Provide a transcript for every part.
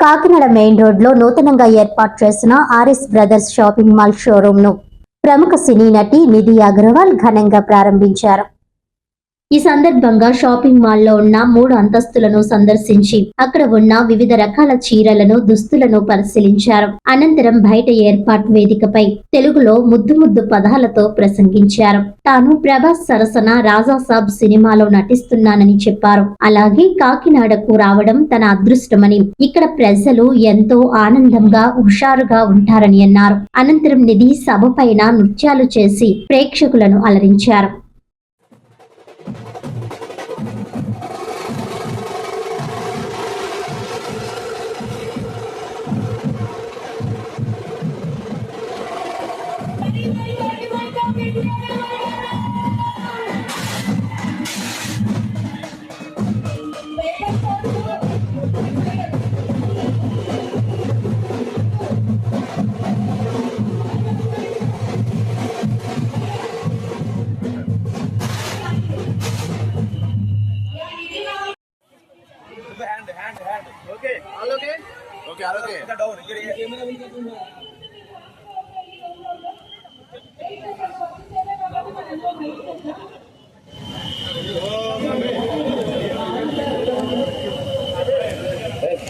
Kakinada main రోడ్లో నూతనంగా ఏర్పాటు చేసిన ఆర్ఎస్ బ్రదర్స్ షాపింగ్ మాల్ షోరూమ్ను ప్రముఖ సినీ నటి నిధి అగర్వాల్ ఘనంగా ప్రారంభించారు. ఈ సందర్భంగా షాపింగ్ మాల్లో ఉన్న మూడు అంతస్తులను సందర్శించి అక్కడ ఉన్న వివిధ రకాల చీరలను దుస్తులను పరిశీలించారు. అనంతరం బయట ఏర్పాటు వేదికపై తెలుగులో ముద్దు ముద్దు పదాలతో ప్రసంగించారు. తాను ప్రభాస్ సరసన రాజాసాబ్ సినిమాలో నటిస్తున్నానని చెప్పారు. అలాగే కాకినాడకు రావడం తన అదృష్టమని ఇక్కడ ప్రజలు ఎంతో ఆనందంగా హుషారుగా ఉంటారని అన్నారు. అనంతరం నిధి సభ పైన నృత్యాలు చేసి ప్రేక్షకులను అలరించారు. Okay, all okay. The down. Here, here.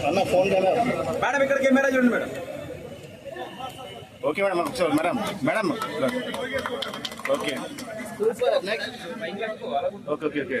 అన్న ఫోన్ కదా మేడం ఇక్కడ కెమెరా చూడండి మేడం ఓకే మేడం ఒకసారి madam madam okay okay okay okay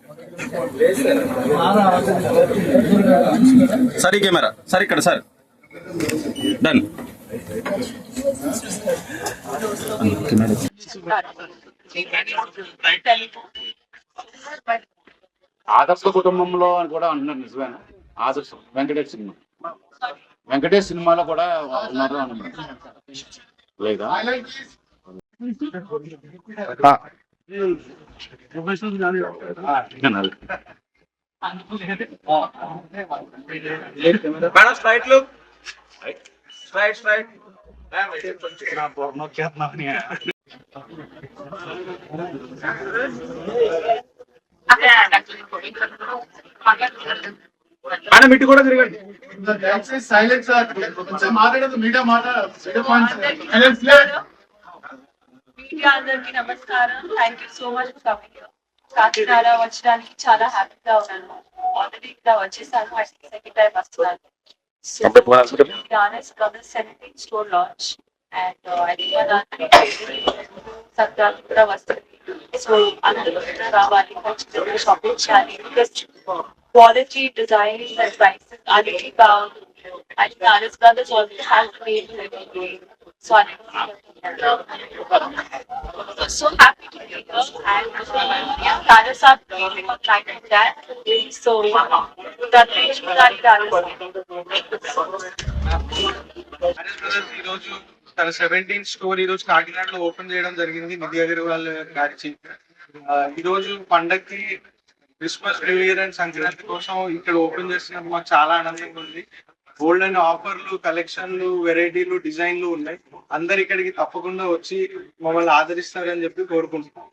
సరే కెమెరా సార్ ఇక్కడ సార్. డన్ ఆదర్శ కుటుంబంలో అని కూడా అంటున్నారు నిజమేనా? ఆదర్శ వెంకటేష్ సినిమా. వెంకటేష్ సినిమాలో కూడా ఉన్నారు అంటున్నారు లేదా? madam straight look straight straight madam ఇటు కూడా తిరగండి సైలెన్స్ కొంచెం మాట్లాడదు మీడియా మాట అందరికి నమస్కారం thank you so much for coming Kakinada వచ్చడానికి చాలా హ్యాపీగా ఉన్నాను ఆల్రెడీ ఇక్కడ వచ్చేసాను ఐ సెకండ్ టైం వస్తున్నాను so honest brothers seventeen store launch and I think మన సంక్రాంతి కూడా వస్తుంది సో అందరూ కూడా రావాలి ఖచ్చితంగా షాపింగ్ చేయాలి because quality design and prices అన్నిటి బాగుంది I think honest brothers already have So I so happy to be here and uh, yeah, Taras are trying to that. So that is that Taras. RS తన seventeen store ఈ రోజు కాకినాడలో open చేయడం జరిగింది నిధి అగర్వాల్ గారి ఈ రోజు పండగకి Christmas new year and Sankranti కోసం ఇక్కడ ఓపెన్ చేస్తున్నందుకు మాకు చాలా ఆనందంగా ఉంది గోల్డ్ అండ్ ఆఫర్లు కలెక్షన్లు వెరైటీలు డిజైన్లు ఉన్నాయి. అందరు ఇక్కడికి తప్పకుండా వచ్చి మమ్మల్ని ఆదరిస్తారని చెప్పి కోరుకుంటున్నాం.